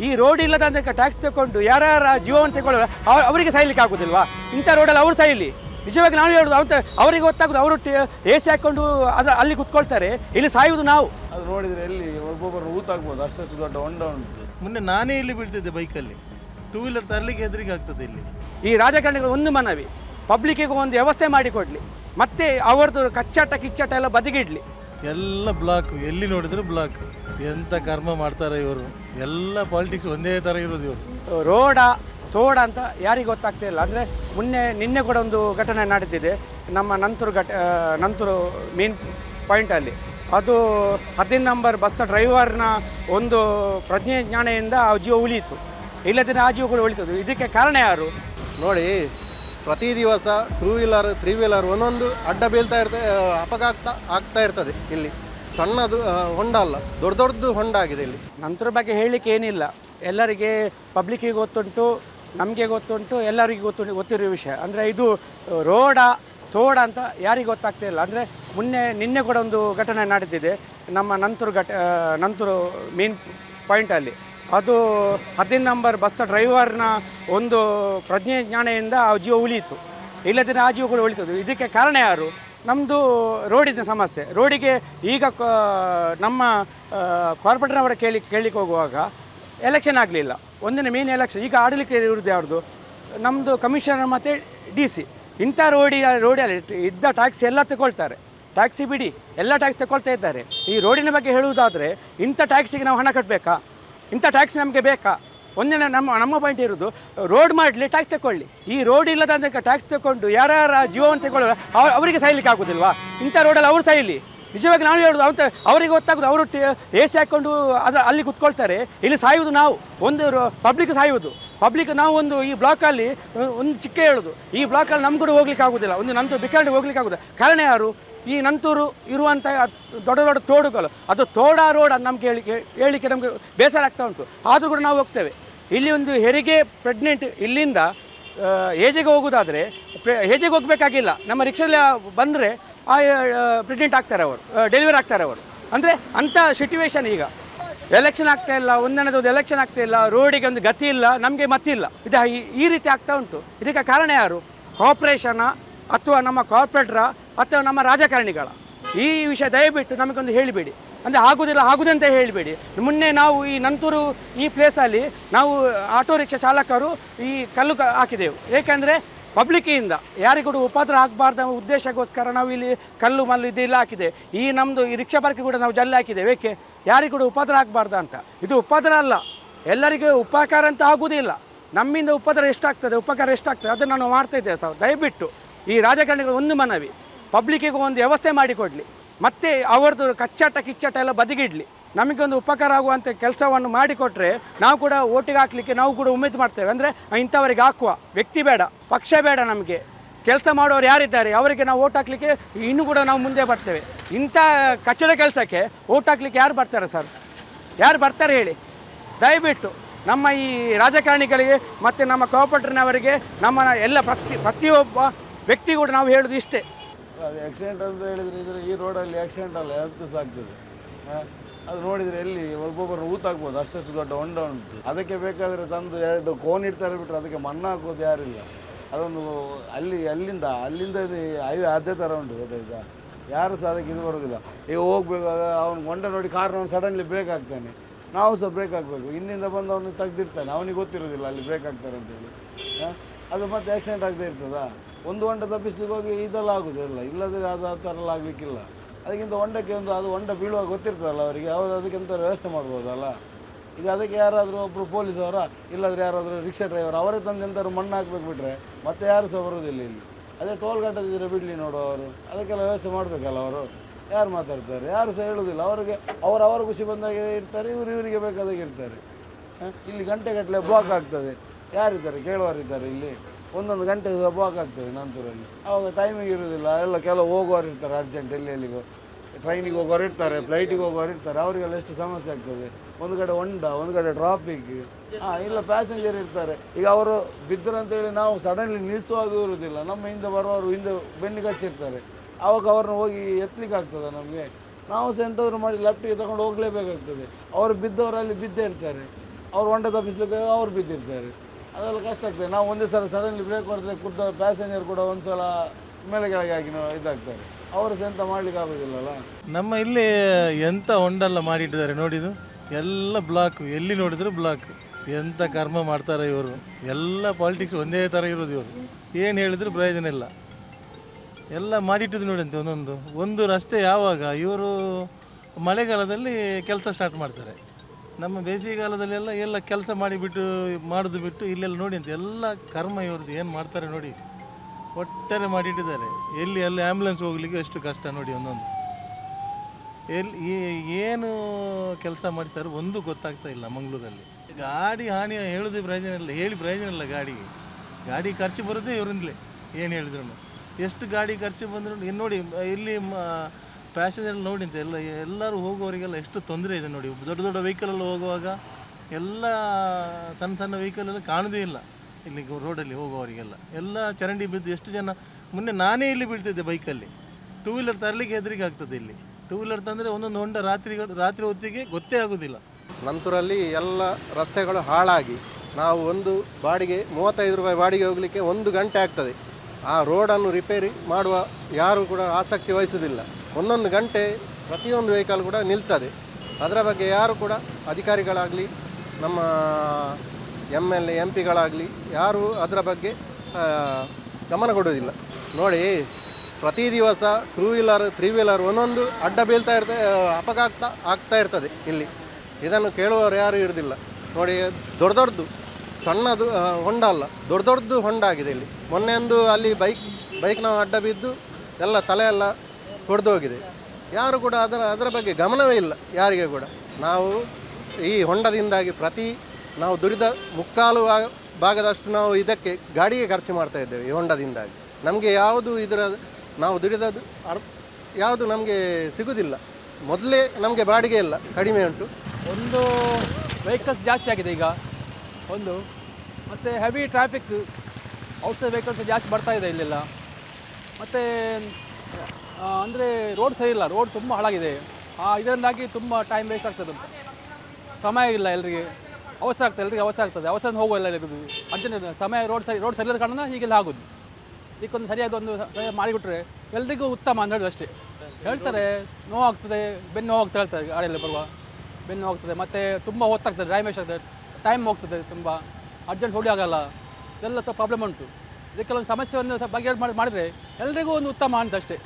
ಈ road ಇಲ್ಲದಂತ tax ತಗೊಂಡು ಯಾರ್ಯಾರ ಜೀವವನ್ನು ತಗೊಳ್ಳ ಅವ- ಅವರಿಗೆ ಸಾಯ್ಲಿಕ್ಕೆ ಆಗುದಿಲ್ವಾ? ಇಂಥ ರೋಡಲ್ಲಿ ಅವರು ಸಾಯ್ಲಿ. ನಿಜವಾಗಿ ನಾನು ಹೇಳುದು ಅಂತ ಅವರಿಗೆ ಗೊತ್ತಾಗುದು ಅವರು ಎ ಸಿ ಹಾಕೊಂಡು ಅದ್ರ ಅಲ್ಲಿ ಕುತ್ಕೊಳ್ತಾರೆ. ಇಲ್ಲಿ ಸಾಯುವುದು ನಾವು. ಅದು ನೋಡಿದರೆ ಎಲ್ಲಿ ಒಬ್ಬೊಬ್ಬರು ಊತಾಗ್ಬೋದು ಅಷ್ಟಷ್ಟು ದೊಡ್ಡ ಹೊಂಡ ಉಂಟು. ಮೊನ್ನೆ ನಾನೇ ಇಲ್ಲಿ ಬೀಳ್ತಿದ್ದೆ ಬೈಕಲ್ಲಿ ಟೂ ವೀಲರ್ ತರಲಿಕ್ಕೆ ಹೆದರಿಕೆ ಆಗ್ತದೆ ಇಲ್ಲಿ. ಈ ರಾಜಕಾರಣಿಗಳು ಒಂದು ಮನವಿ ಪಬ್ಲಿಕ್ಕಿಗೆ ಒಂದು ವ್ಯವಸ್ಥೆ ಮಾಡಿಕೊಡ್ಲಿ. ಮತ್ತೆ ಅವರದ್ದು ಕಚ್ಚಾಟ ಕಿಚ್ಚಾಟ ಎಲ್ಲ ಬದಿಗಿಡ್ಲಿ. ಎಲ್ಲ ಬ್ಲಾಕ್ ಎಲ್ಲಿ ನೋಡಿದ್ರು ಬ್ಲಾಕ್ ಎಂತ ಕರ್ಮ ಮಾಡ್ತಾರೆ ಇವರು? ಎಲ್ಲ ಪಾಲಿಟಿಕ್ಸ್ ಒಂದೇ ಥರ ಇರೋದು ಇವರು. ರೋಡ ತೋಡ ಅಂತ ಯಾರಿಗೆ ಗೊತ್ತಾಗ್ತಾ ಇಲ್ಲ. ಅಂದರೆ ಮೊನ್ನೆ ನಿನ್ನೆ ಕೂಡ ಒಂದು ಘಟನೆ ನಡೆದಿದೆ. ನಮ್ಮ ನಂತೂರು ಘಟ ನಂತರು ನಂತೂರು ಮೇನ್ ಪಾಯಿಂಟಲ್ಲಿ ಅದು ಹದಿನೈದು ನಂಬರ್ ಬಸ್ ಡ್ರೈವರ್ನ ಒಂದು ಪ್ರಜ್ಞೆ ಜ್ಞಾನೆಯಿಂದ ಆ ಜೀವ ಉಳಿಯಿತು. ಇಲ್ಲದಿನ ಆ ಜೀವ ಕೂಡ ಉಳಿತದೆ. ಇದಕ್ಕೆ ಕಾರಣ ಯಾರು? ನೋಡಿ ಪ್ರತಿ ದಿವಸ ಟೂ ವೀಲರ್ ತ್ರೀ ವೀಲರ್ ಒಂದೊಂದು ಅಡ್ಡ ಬೀಳ್ತಾ ಇರ್ತದೆ ಅಪಘಾತ ಆಗ್ತಾ ಇರ್ತದೆ ಇಲ್ಲಿ. ಸಣ್ಣದು ಹೊಂಡ ಅಲ್ಲ, ದೊಡ್ಡ ದೊಡ್ಡದು ಹೊಂಡ ಆಗಿದೆ ಇಲ್ಲಿ. ನಂತರ ಬಗ್ಗೆ ಹೇಳಲಿಕ್ಕೆ ಏನಿಲ್ಲ. ಎಲ್ಲರಿಗೆ ಪಬ್ಲಿಕ್ಕಿಗೆ ಗೊತ್ತುಂಟು, ನಮಗೆ ಗೊತ್ತುಂಟು, ಎಲ್ಲರಿಗೂ ಗೊತ್ತು, ಗೊತ್ತಿರೋ ವಿಷಯ. ಅಂದರೆ ಇದು ರೋಡ, ತೋಡ ಅಂತ ಯಾರಿಗೆ ಗೊತ್ತಾಗ್ತಾ ಇಲ್ಲ. ಅಂದರೆ ಮೊನ್ನೆ, ನಿನ್ನೆ ಕೂಡ ಒಂದು ಘಟನೆ ನಡೆದಿದೆ. ನಮ್ಮ ನಂತರ ಘಟ ನಂತೂರು ಮೇನ್ ಪಾಯಿಂಟಲ್ಲಿ ಅದು ಹದಿನೈದು ನಂಬರ್ ಬಸ್ ಡ್ರೈವರ್ನ ಒಂದು ಪ್ರಜ್ಞೆ ಜ್ಞಾನೆಯಿಂದ ಆ ಜೀವ ಉಳಿಯಿತು. ಇಲ್ಲದಿನ ಆ ಜೀವ ಕೂಡ ಉಳಿತದೆ. ಇದಕ್ಕೆ ಕಾರಣ ಯಾರು? ನಮ್ಮದು ರೋಡಿನ ಸಮಸ್ಯೆ. ರೋಡಿಗೆ ಈಗ ನಮ್ಮ ಕಾರ್ಪೊರೇಟರ್ನವರ ಕೇಳಿ ಕೇಳಲಿಕ್ಕೆ ಹೋಗುವಾಗ ಎಲೆಕ್ಷನ್ ಆಗಲಿಲ್ಲ. ಒಂದಿನ ಮೇನ್ ಎಲೆಕ್ಷನ್ ಈಗ ಆಡಲಿಕ್ಕೆ ಇರುವುದು ಯಾರ್ದು? ನಮ್ಮದು ಕಮಿಷನರ್ ಮತ್ತು ಡಿ ಸಿ ಇಂಥ ರೋಡಿ ರೋಡಲ್ಲಿ ಇದ್ದ ಟ್ಯಾಕ್ಸಿ ಎಲ್ಲ ತಗೊಳ್ತಾರೆ. ಟ್ಯಾಕ್ಸಿ ಬಿಡಿ. ಎಲ್ಲ ಟ್ಯಾಕ್ಸ್ ತಗೊಳ್ತಾ ಇದ್ದಾರೆ. ಈ ರೋಡಿನ ಬಗ್ಗೆ ಹೇಳುವುದಾದರೆ ಇಂಥ ಟ್ಯಾಕ್ಸಿಗೆ ನಾವು ಹಣ ಕಟ್ಟಬೇಕಾ ಇಂಥ ಟ್ಯಾಕ್ಸ್ ನಮಗೆ ಬೇಕಾ? ಒಂದಿನ ನಮ್ಮ ನಮ್ಮ ಪಾಯಿಂಟ್ ಇರೋದು ರೋಡ್ ಮಾಡಲಿ ಟ್ಯಾಕ್ಸ್ ತಗೊಳ್ಳಿ ಈ ರೋಡ್ ಇಲ್ಲದಂತ ಟ್ಯಾಕ್ಸ್ ತಗೊಂಡು ಯಾರ್ಯಾರ ಜೀವವನ್ನು ತಗೊಳ್ಳೋ ಅವ- ಅವರಿಗೆ ಸಾಯ್ಲಿಕ್ಕೆ ಆಗೋದಿಲ್ವಾ? ಇಂಥ ರೋಡಲ್ಲಿ ಅವರು ಸಾಯಲಿ. ನಿಜವಾಗಿ ನಾವು ಹೇಳೋದು ಅಂತ ಅವರಿಗೆ ಗೊತ್ತಾಗೋದು, ಅವರು ಎ ಸಿ ಹಾಕ್ಕೊಂಡು ಅದು, ಅಲ್ಲಿ ಕುತ್ಕೊಳ್ತಾರೆ. ಇಲ್ಲಿ ಸಾಯುವುದು ನಾವು, ಒಂದು ಪಬ್ಲಿಕ್ ಸಾಯುವುದು ಪಬ್ಲಿಕ್ ನಾವು ಒಂದು, ಈ ಬ್ಲಾಕಲ್ಲಿ ಒಂದು ಚಿಕ್ಕ ಹೇಳೋದು. ಈ ಬ್ಲಾಕಲ್ಲಿ ನಮ್ಮ ಕೂಡ ಹೋಗ್ಲಿಕ್ಕೆ ಆಗೋದಿಲ್ಲ. ಒಂದು ನಮ್ಮದು ಬಿಕಾಂಡಿಗೆ ಹೋಗ್ಲಿಕ್ಕೆ ಆಗೋದಿಲ್ಲ. ಕಾರಣ ಯಾರು? ಈ ನಂತೂರು ಇರುವಂಥ ದೊಡ್ಡ ದೊಡ್ಡ ತೋಡುಗಳು, ಅದು ತೋಡಾ ರೋಡ್ ಅಂತ ನಮ್ಗೆ ಹೇಳಿ ಹೇಳಲಿಕ್ಕೆ ನಮಗೆ ಬೇಸರ ಆಗ್ತಾ ಉಂಟು. ಆದರೂ ಕೂಡ ನಾವು ಹೋಗ್ತೇವೆ. ಇಲ್ಲಿ ಒಂದು ಹೆರಿಗೆ ಪ್ರೆಗ್ನೆಂಟ್ ಇಲ್ಲಿಂದ ಏಜೆಗೆ ಹೋಗೋದಾದರೆ ಏಜೆಗೆ ಹೋಗಬೇಕಾಗಿಲ್ಲ. ನಮ್ಮ ರಿಕ್ಷಾದಲ್ಲಿ ಬಂದರೆ, ಆ ಪ್ರೆಗ್ನೆಂಟ್ ಆಗ್ತಾರೆ ಅವರು ಡೆಲಿವರಿ ಆಗ್ತಾರೆ ಅವರು. ಅಂದರೆ ಅಂಥ ಸಿಚುವೇಶನ್ ಈಗ. ಎಲೆಕ್ಷನ್ ಆಗ್ತಾ ಇಲ್ಲ ಒಂದನೇದು ಒಂದು ಎಲೆಕ್ಷನ್ ಆಗ್ತಾ ಇಲ್ಲ ರೋಡಿಗೆ ಒಂದು ಗತಿ ಇಲ್ಲ, ನಮಗೆ ಮತ್ತಿಲ್ಲ ಇದು ಈ- ಈ ರೀತಿ ಆಗ್ತಾ ಉಂಟು. ಇದಕ್ಕೆ ಕಾರಣ ಯಾರು? ಕಾರ್ಪೊರೇಷನ ಅಥವಾ ನಮ್ಮ ಕಾರ್ಪೊರೇಟ್ರ ಅಥವಾ ನಮ್ಮ ರಾಜಕಾರಣಿಗಳ. ಈ ವಿಷಯ ದಯವಿಟ್ಟು ನಮಗೊಂದು ಹೇಳಿಬೇಡಿ. ಅಂದರೆ ಆಗೋದಿಲ್ಲ, ಆಗುದಂತ ಹೇಳಿಬೇಡಿ. ಮೊನ್ನೆ ನಾವು ಈ ನಂತೂರು ಈ ಪ್ಲೇಸಲ್ಲಿ ನಾವು ಆಟೋ ರಿಕ್ಷಾ ಚಾಲಕರು ಈ ಕಲ್ಲು ಹಾಕಿದೆವು. ಏಕೆಂದರೆ ಪಬ್ಲಿಕ್ಕಿಂದ ಯಾರಿಗೂ ಕೂಡ ಉಪದ್ರ ಆಗಬಾರ್ದ ಉದ್ದೇಶಕ್ಕೋಸ್ಕರ ನಾವು ಇಲ್ಲಿ ಕಲ್ಲು ಮಲ್ಲು ಇದೆಲ್ಲ ಹಾಕಿದೆ. ಈ ನಮ್ಮದು ಈ ರಿಕ್ಷಾ ಪಾರ್ಕಿಗೆ ಕೂಡ ನಾವು ಜಲ್ಲಿ ಹಾಕಿದೆ ಏಕೆ? ಯಾರಿಗೂ ಕೂಡ ಉಪದ್ರ ಆಗಬಾರ್ದ ಅಂತ. ಇದು ಉಪದ್ರ ಅಲ್ಲ. ಎಲ್ಲರಿಗೂ ಉಪಕಾರ ಅಂತ ಆಗುವುದಿಲ್ಲ ನಮ್ಮಿಂದ ಉಪದ್ರ ಎಷ್ಟಾಗ್ತದೆ, ಉಪಕಾರ ಎಷ್ಟಾಗ್ತದೆ, ಅದನ್ನು ನಾವು ಮಾಡ್ತಾ ಇದ್ದೇವೆ ಸರ್. ದಯವಿಟ್ಟು. ಈ ರಾಜಕಾರಣಿಗಳು ಒಂದು ಮನವಿ, ಪಬ್ಲಿಕ್ಕಿಗೂ ಒಂದು ವ್ಯವಸ್ಥೆ ಮಾಡಿಕೊಡ್ಲಿ ಮತ್ತೆ ಅವರದ್ದು ಕಚ್ಚಾಟ, ಕಿಚ್ಚಾಟ ಎಲ್ಲ ನಮಗೆ ನಮಗೊಂದು ಉಪಕಾರ ಆಗುವಂಥ ಕೆಲಸವನ್ನು ಮಾಡಿಕೊಟ್ರೆ ನಾವು ಕೂಡ ಓಟಿಗೆ ಹಾಕ್ಲಿಕ್ಕೆ ನಾವು ಕೂಡ ಉಮೇದು ಮಾಡ್ತೇವೆ. ಅಂದರೆ ಇಂಥವರಿಗೆ ಹಾಕುವ ವ್ಯಕ್ತಿ ಬೇಡ, ಪಕ್ಷ ಬೇಡ ನಮಗೆ. ಕೆಲಸ ಮಾಡೋರು ಯಾರಿದ್ದಾರೆ, ಅವರಿಗೆ ನಾವು ಓಟ್ ಹಾಕ್ಲಿಕ್ಕೆ ಇನ್ನೂ ಕೂಡ ನಾವು ಮುಂದೆ ಬರ್ತೇವೆ. ಇಂಥ ಕಚ್ಚಡ ಕೆಲಸಕ್ಕೆ ಓಟ್ ಹಾಕ್ಲಿಕ್ಕೆ ಯಾರು ಬರ್ತಾರೆ ಸರ್? ಯಾರು ಬರ್ತಾರೆ ಹೇಳಿ? ದಯವಿಟ್ಟು ನಮ್ಮ ಈ ರಾಜಕಾರಣಿಗಳಿಗೆ ಮತ್ತು ನಮ್ಮ ಕೋಪಟ್ರಿನವರಿಗೆ, ನಮ್ಮ ಎಲ್ಲ ಪ್ರತಿ, ಪ್ರತಿಯೊಬ್ಬ ವ್ಯಕ್ತಿ ಕೂಡ ನಾವು ಹೇಳೋದು ಇಷ್ಟೇ. ಆಕ್ಸಿಡೆಂಟ್ ಅಂತ ಹೇಳಿದರೆ ಇದ್ರೆ ಈ ರೋಡಲ್ಲಿ ಆಕ್ಸಿಡೆಂಟ್ ಅಲ್ಲ, ಎಂತ ಆಗ್ತದೆ? ಅದು ನೋಡಿದರೆ ಎಲ್ಲಿ ಒಬ್ಬೊಬ್ಬರು ಊತಾಗ್ಬೋದು ಅಷ್ಟಷ್ಟು ದೊಡ್ಡ ಹೊಂಡ ಉಂಟು. ಅದಕ್ಕೆ ಬೇಕಾದರೆ ತಂದು ಎರಡು ಕೋನ್ ಇಡ್ತಾರೆ ಬಿಟ್ಟರೆ ಅದಕ್ಕೆ ಮಣ್ಣು ಹಾಕೋದು ಯಾರಿಲ್ಲ. ಅದೊಂದು ಅಲ್ಲಿ, ಅಲ್ಲಿಂದ ಅಲ್ಲಿಂದ ಐದು ಅದೇ ಥರ ಉಂಟು ಗೊತ್ತಾಯ್ತಾ ಯಾರು ಸಹ ಅದಕ್ಕೆ ಇದು ಬರೋದಿಲ್ಲ. ಈಗ ಹೋಗ್ಬೇಕಾಗ ಅವ್ನು ಹೊಂಡ ನೋಡಿ ಕಾರ್ನ ಸಡನ್ಲಿ ಬ್ರೇಕ್ ಆಗ್ತಾನೆ ನಾವು ಸಹ ಬ್ರೇಕ್ ಆಗಬೇಕು ಇನ್ನಿಂದ ಬಂದು ಅವನು ತೆಗ್ದಿರ್ತಾನೆ ಅವನಿಗೆ ಗೊತ್ತಿರೋದಿಲ್ಲ ಅಲ್ಲಿ ಬ್ರೇಕ್ ಆಗ್ತಾರೆ ಅಂತೇಳಿ ಅದು ಮತ್ತೆ ಆಕ್ಸಿಡೆಂಟ್ ಆಗದೆ ಇರ್ತದಾ? ಒಂದು ಹೊಂಡ ತಪ್ಪಿಸ್ಲಿಕ್ಕೆ ಹೋಗಿ ಇದೆಲ್ಲ ಆಗೋದಿಲ್ಲ ಇಲ್ಲದ್ರೆ ಅದು ಆ ಥರ ಎಲ್ಲ ಆಗಲಿಕ್ಕಿಲ್ಲ. ಅದಕ್ಕಿಂತ ಹೊಂಡಕ್ಕೆ ಒಂದು, ಅದು ಹೊಂಡ ಬೀಳುವಾಗ ಗೊತ್ತಿರ್ತದಲ್ಲ ಅವರಿಗೆ. ಅವರು ಅದಕ್ಕೆ ಎಂತ ವ್ಯವಸ್ಥೆ ಮಾಡ್ಬೋದಲ್ಲ ಈಗ ಅದಕ್ಕೆ ಯಾರಾದರೂ ಒಬ್ಬರು ಪೊಲೀಸ್ ಅವರ ಇಲ್ಲಾಂದ್ರೆ ಯಾರಾದರೂ ರಿಕ್ಷಾ ಡ್ರೈವರ್, ಅವರೇ ತಂದು ಎಂಥವ್ರು ಮಣ್ಣು ಹಾಕ್ಬೇಕು ಬಿಟ್ಟರೆ ಮತ್ತೆ ಯಾರು ಸಹ ಬರೋದಿಲ್ಲ ಇಲ್ಲಿ. ಅದೇ ಟೋಲ್ ಕಟ್ಟದಿದ್ರೆ ಬಿಡಲಿ ನೋಡುವವರು ಅದಕ್ಕೆಲ್ಲ ವ್ಯವಸ್ಥೆ ಮಾಡಬೇಕಲ್ಲ ಅವರು? ಯಾರು ಮಾತಾಡ್ತಾರೆ? ಯಾರು ಸಹ ಹೇಳೋದಿಲ್ಲ. ಅವರಿಗೆ, ಅವರು ಅವರ ಖುಷಿ ಬಂದಾಗ ಇರ್ತಾರೆ, ಇವರು ಇವರಿಗೆ ಬೇಕಾದಾಗ ಇರ್ತಾರೆ. ಇಲ್ಲಿ ಗಂಟೆಗಟ್ಟಲೆ ಬ್ಲಾಕ್ ಆಗ್ತದೆ. ಯಾರಿದ್ದಾರೆ? ಕೇಳುವರಿದ್ದಾರೆ ಇಲ್ಲಿ. ಒಂದೊಂದು ಗಂಟೆ ಬ್ಲಾಕ್ ಆಗ್ತದೆ ನಂತೂರಲ್ಲಿ. ಆವಾಗ ಟೈಮಿಂಗ್ ಇರೋದಿಲ್ಲ. ಎಲ್ಲ ಕೆಲವು ಹೋಗುವವರು ಇರ್ತಾರೆ ಅರ್ಜೆಂಟ್ ಎಲ್ಲಿ ಎಲ್ಲಿಗೋ ಟ್ರೈನಿಗೆ ಹೋಗೋರು ಇರ್ತಾರೆ ಫ್ಲೈಟಿಗೆ ಹೋಗೋರು ಇರ್ತಾರೆ. ಅವರಿಗೆಲ್ಲ ಎಷ್ಟು ಸಮಸ್ಯೆ ಆಗ್ತದೆ. ಒಂದು ಕಡೆ ಹೊಂಡ ಒಂದು ಕಡೆ ಟ್ರಾಫಿಕ್ ಹಾಂ, ಇಲ್ಲ ಪ್ಯಾಸೆಂಜರ್ ಇರ್ತಾರೆ. ಈಗ ಅವರು ಬಿದ್ದರು ಅಂತೇಳಿ ನಾವು ಸಡನ್ಲಿ ನಿಲ್ಲಿಸುವಾಗ ಇರುವುದಿಲ್ಲ ನಮ್ಮ ಹಿಂದೆ ಬರುವವರು ಹಿಂದೆ ಬೆನ್ನಿಗೆ ಹಚ್ಚಿರ್ತಾರೆ ಆವಾಗ ಅವ್ರನ್ನ ಹೋಗಿ ಎತ್ತಲಿಕ್ಕೆ ಆಗ್ತದೆ ನಮಗೆ. ನಾವು ಸಹ ಎಂಥವ್ರು ಮಾಡಿ ಲೆಫ್ಟಿಗೆ ತಗೊಂಡು ಹೋಗಲೇಬೇಕಾಗ್ತದೆ. ಅವರು ಬಿದ್ದವರಲ್ಲಿ ಬಿದ್ದೇ ಇರ್ತಾರೆ. ಅವ್ರು ಹೊಂಡ ತಪ್ಪಿಸ್ಲಿಕ್ಕೆ ಅವ್ರು ಬಿದ್ದಿರ್ತಾರೆ. ಅದೆಲ್ಲ ಕಷ್ಟ ಆಗ್ತದೆ. ನಾವು ಒಂದೇ ಸಲ ಸಡನ್ಲಿ ಬ್ರೇಕ್ ಹೊಡೆದ್ರೆ ಕುದ್ದ ಪ್ಯಾಸೆಂಜರ್ ಕೂಡ ಒಂದು ಸಲ ಮೇಲೆ ಕೆಳಗೆ ಹಾಕಿ ಇದಾಗ್ತಾರೆ ಅವರು ಸಹ ಎಂತ ಮಾಡ್ಲಿಕ್ಕೆ ಆಗೋದಿಲ್ಲಲ್ಲ. ನಮ್ಮ ಇಲ್ಲಿ ಎಂತ ಹೊಂಡಲ್ಲ ಮಾಡಿಟ್ಟಿದ್ದಾರೆ ನೋಡಿದು ಎಲ್ಲ ಬ್ಲಾಕ್ ಎಲ್ಲಿ ನೋಡಿದ್ರು ಬ್ಲಾಕ್ ಎಂತ ಕರ್ಮ ಮಾಡ್ತಾರೆ ಇವರು. ಎಲ್ಲ ಪಾಲಿಟಿಕ್ಸ್ ಒಂದೇ ಥರ ಇರೋದು ಇವರು. ಏನು ಹೇಳಿದ್ರು ಪ್ರಯೋಜನ ಇಲ್ಲ. ಎಲ್ಲ ಮಾಡಿಟ್ಟಿದ್ದು ನೋಡಂತೆ ಒಂದೊಂದು. ಒಂದು ರಸ್ತೆ ಯಾವಾಗ? ಇವರು ಮಳೆಗಾಲದಲ್ಲಿ ಕೆಲಸ ಸ್ಟಾರ್ಟ್ ಮಾಡ್ತಾರೆ. ನಮ್ಮ ಬೇಸಿಗೆಗಾಲದಲ್ಲೆಲ್ಲ ಎಲ್ಲ ಕೆಲಸ ಮಾಡಿಬಿಟ್ಟು ಮಾಡೋದು ಬಿಟ್ಟು ಇಲ್ಲೆಲ್ಲ ನೋಡಿ ಅಂತ ಎಲ್ಲ ಕರ್ಮ ಇವ್ರದ್ದು ಏನು ಮಾಡ್ತಾರೆ ನೋಡಿ. ಒಟ್ಟಾರೆ ಮಾಡಿಟ್ಟಿದ್ದಾರೆ. ಎಲ್ಲಿ ಅಲ್ಲಿ ಆ್ಯಂಬುಲೆನ್ಸ್ ಹೋಗ್ಲಿಕ್ಕೆ ಎಷ್ಟು ಕಷ್ಟ ನೋಡಿ ಒಂದೊಂದು. ಎಲ್ಲಿ ಏನು ಕೆಲಸ ಮಾಡ್ತಾರೆ ಒಂದು ಗೊತ್ತಾಗ್ತಾ ಇಲ್ಲ ಮಂಗಳೂರಲ್ಲಿ. ಗಾಡಿ ಹಾನಿ ಹೇಳೋದು ಪ್ರಯೋಜನ ಇಲ್ಲ, ಹೇಳಿ ಪ್ರಯೋಜನ ಇಲ್ಲ ಗಾಡಿಗೆ. ಗಾಡಿ ಖರ್ಚು ಬರೋದೇ ಇವರಿಂದಲೇ, ಏನು ಹೇಳಿದ್ರು. ಎಷ್ಟು ಗಾಡಿ ಖರ್ಚು ಬಂದ್ರು ನೋಡಿ ಇಲ್ಲಿ ಪ್ಯಾಸೆಂಜರ್ ನೋಡಿ ಅಂತ ಎಲ್ಲ, ಎಲ್ಲರೂ ಹೋಗುವವರಿಗೆಲ್ಲ ಎಷ್ಟು ತೊಂದರೆ ಇದೆ ನೋಡಿ. ದೊಡ್ಡ ದೊಡ್ಡ ವೆಹಿಕಲಲ್ಲಿ ಹೋಗುವಾಗ ಎಲ್ಲ ಸಣ್ಣ ಸಣ್ಣ ವೆಹಿಕಲಲ್ಲಿ ಕಾಣೋದೇ ಇಲ್ಲ. ಇಲ್ಲಿ ರೋಡಲ್ಲಿ ಹೋಗುವವರಿಗೆಲ್ಲ. ಎಲ್ಲ ಚರಂಡಿ ಬಿದ್ದು ಎಷ್ಟು ಜನ, ಮೊನ್ನೆ ನಾನೇ ಇಲ್ಲಿ ಬೀಳ್ತಿದ್ದೆ ಬೈಕಲ್ಲಿ ಟೂ ವೀಲರ್ ತರಲಿಕ್ಕೆ ಹೆದರಿಕೆ ಆಗ್ತದೆ ಇಲ್ಲಿ. ಟೂ ವೀಲರ್ ತಂದರೆ ಒಂದೊಂದು ಹೊಂಡ ರಾತ್ರಿ ರಾತ್ರಿ ಹೊತ್ತಿಗೆ ಗೊತ್ತೇ ಆಗೋದಿಲ್ಲ. ನಂತರಲ್ಲಿ ಎಲ್ಲ ರಸ್ತೆಗಳು ಹಾಳಾಗಿ, ನಾವು ಒಂದು ಬಾಡಿಗೆ, ಮೂವತ್ತೈದು ರೂಪಾಯಿ ಬಾಡಿಗೆ ಹೋಗಲಿಕ್ಕೆ ಒಂದು ಗಂಟೆ ಆಗ್ತದೆ. ಆ ರೋಡನ್ನು ರಿಪೇರಿ ಮಾಡುವ ಯಾರೂ ಕೂಡ ಆಸಕ್ತಿ ವಹಿಸೋದಿಲ್ಲ ಒಂದೊಂದು ಗಂಟೆ ಪ್ರತಿಯೊಂದು ವೆಹಿಕಲ್ ಕೂಡ ನಿಲ್ತದೆ. ಅದರ ಬಗ್ಗೆ ಯಾರು ಕೂಡ ಅಧಿಕಾರಿಗಳಾಗಲಿ, ನಮ್ಮ ಎಂ ಎಲ್ ಎ ಎಂ ಪಿಗಳಾಗಲಿ ಯಾರು ಅದರ ಬಗ್ಗೆ ಗಮನ ಕೊಡೋದಿಲ್ಲ ನೋಡಿ, ಪ್ರತಿ ದಿವಸ ಟೂ ವೀಲರ್ ತ್ರೀ ವೀಲರ್ ಒಂದೊಂದು ಅಡ್ಡ ಬೀಳ್ತಾ ಇರ್ತದೆ ಅಪಘಾತ ಆಗ್ತಾ ಇರ್ತದೆ ಇಲ್ಲಿ. ಇದನ್ನು ಕೇಳುವವರು ಯಾರು ಇರೋದಿಲ್ಲ ನೋಡಿ, ದೊಡ್ಡ ದೊಡ್ಡದು, ಸಣ್ಣದು ಹೊಂಡ ಅಲ್ಲ. ದೊಡ್ಡ ದೊಡ್ಡದು ಹೊಂಡ ಆಗಿದೆ ಇಲ್ಲಿ. ಮೊನ್ನೆಂದು ಅಲ್ಲಿ ಬೈಕ್ ಬೈಕ್ನ ಅಡ್ಡ ಬಿದ್ದು ಎಲ್ಲ ತಲೆ ಎಲ್ಲ ಹೊಡೆದು ಹೋಗಿದೆ ಯಾರು ಕೂಡ ಅದರ ಅದರ ಬಗ್ಗೆ ಗಮನವೇ ಇಲ್ಲ, ಯಾರಿಗೆ ಕೂಡ. ನಾವು ಈ ಹೊಂಡದಿಂದಾಗಿ ಪ್ರತಿ ನಾವು ದುಡಿದ ಮುಕ್ಕಾಲು ಭಾಗದಷ್ಟು ನಾವು ಇದಕ್ಕೆ ಗಾಡಿಗೆ ಖರ್ಚು ಮಾಡ್ತಾ ಇದ್ದೇವೆ ಈ ಹೊಂಡದಿಂದಾಗಿ. ನಮಗೆ ಯಾವುದು ಇದರ, ನಾವು ದುಡಿದದ್ದು ಯಾವುದು ನಮಗೆ ಸಿಗುವುದಿಲ್ಲ ಮೊದಲೇ ನಮಗೆ ಬಾಡಿಗೆ ಇಲ್ಲ, ಕಡಿಮೆ ಉಂಟು. ಒಂದು ವೆಹಿಕಲ್ಸ್ ಜಾಸ್ತಿ ಆಗಿದೆ ಈಗ. ಒಂದು, ಮತ್ತು ಹೆವಿ ಟ್ರಾಫಿಕ್ ಔಟ್ಸೈಡ್ ವೆಹಿಕಲ್ಸ್ ಜಾಸ್ತಿ ಬರ್ತಾ ಇದೆ ಇಲ್ಲೆಲ್ಲ. ಮತ್ತು ಅಂದರೆ ರೋಡ್ ಸರಿ ಇಲ್ಲ ರೋಡ್ ತುಂಬ ಹಾಳಾಗಿದೆ. ಇದರಿಂದಾಗಿ ತುಂಬ ಟೈಮ್ ವೇಸ್ಟ್ ಆಗ್ತದೆ ಸಮಯ ಇಲ್ಲ ಎಲ್ಲರಿಗೆ ಅವಸರ ಆಗ್ತದೆ ಎಲ್ಲರಿಗೆ ಅವಸರ ಆಗ್ತದೆ. ಅವಸರ ಹೋಗೋಲ್ಲ ಎಲ್ರಿಗೂ. ಅರ್ಜೆಂಟ್ ಸಮಯ ರೋಡ್ ಸರಿ ರೋಡ್ ಸರಿಯಾದ ಕಾರಣ ಹೀಗೆಲ್ಲ ಆಗೋದು. ಇದಕ್ಕೊಂದು ಸರಿಯಾದ ಒಂದು ಮಾಡಿಬಿಟ್ರೆ ಎಲ್ರಿಗೂ ಉತ್ತಮ ಅಂತ ಹೇಳೋದು ಅಷ್ಟೇ. ಹೇಳ್ತಾರೆ ನೋವಾಗ್ತದೆ ಬೆನ್ನು ನೋವಾಗ್ತಾ ಹೇಳ್ತಾರೆ ಗಾಡಿಯಲ್ಲಿ ಬರುವ. ಬೆನ್ನು ಹೋಗ್ತದೆ ಮತ್ತು ತುಂಬ ಹೊತ್ತಾಗ್ತದೆ ಟೈಮ್ ವೇಸ್ಟ್ ಆಗ್ತದೆ. ಟೈಮ್ ಹೋಗ್ತದೆ ತುಂಬ. ಅರ್ಜೆಂಟ್ ಹೋಗಿ ಆಗೋಲ್ಲ. ಇದೆಲ್ಲ ಪ್ರಾಬ್ಲಮ್ ಉಂಟು. ಇದಕ್ಕೆಲ್ಲ ಒಂದು ಸಮಸ್ಯೆಯನ್ನು ಸ್ವಲ್ಪ ಬಗೆಹರಿ ಮಾಡಿದರೆ ಎಲ್ರಿಗೂ ಒಂದು ಉತ್ತಮ ಅಂತ ಅಷ್ಟೇ.